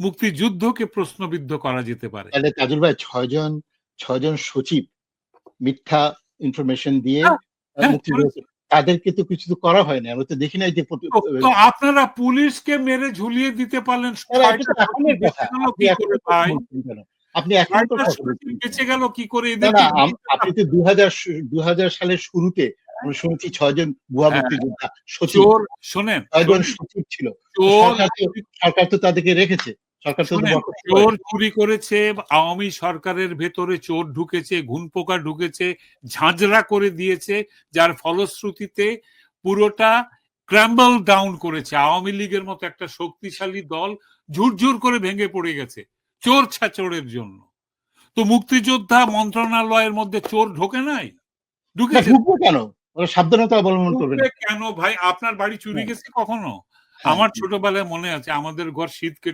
মুক্তিযুদ্ধকে প্রশ্নবিদ্ধ করা যেতে পারে। তাহলে কাজল ভাই ছয়জন ছয়জন সচিব মিথ্যা ইনফরমেশন দিয়ে হ্যাঁ, হ্যাঁ, তাদেরকে তো কিছু তো করা হয়নি আমরা তো দেখি নাই যে আপনারা পুলিশকে মেরে ঝুলিয়ে দিতে পারলেন। আপনি এখন বেঁচে গেল কি করে? আপনি তো দুই হাজার সালের শুরুতে আমরা শুনছি ছয়জন হ্যাঁ। মুক্তিযোদ্ধা সচিব। শোনেন ছয়জন সচিব ছিল। সরকার তো তাদেরকে রেখেছে। চোর চুরি করেছে আওয়ামী সরকারের ভেতরে চোর ঢুকেছে ঘুনপোকা ঢুকেছে ঝাঁঝরা করে দিয়েছে যার ফলশ্রুতিতে পুরোটা ক্র্যাম্বল ডাউন করেছে। আওয়ামী লীগের মতো একটা শক্তিশালী দল ঝুরঝুর করে ভেঙে পড়ে গেছে চোর ছাচোরের জন্য। তো মুক্তিযোদ্ধা মন্ত্রণালয়ের মধ্যে চোর ঢোকে নাই? না, ঢুকেছে? কেন? সাবধানতা অবলম্বন করবেন কেন ভাই আপনার বাড়ি চুরি হ্যাঁ। গেছে কখনো হ্যাঁ। আমার ছোটবেলায় মনে আছে আমাদের ঘর শীত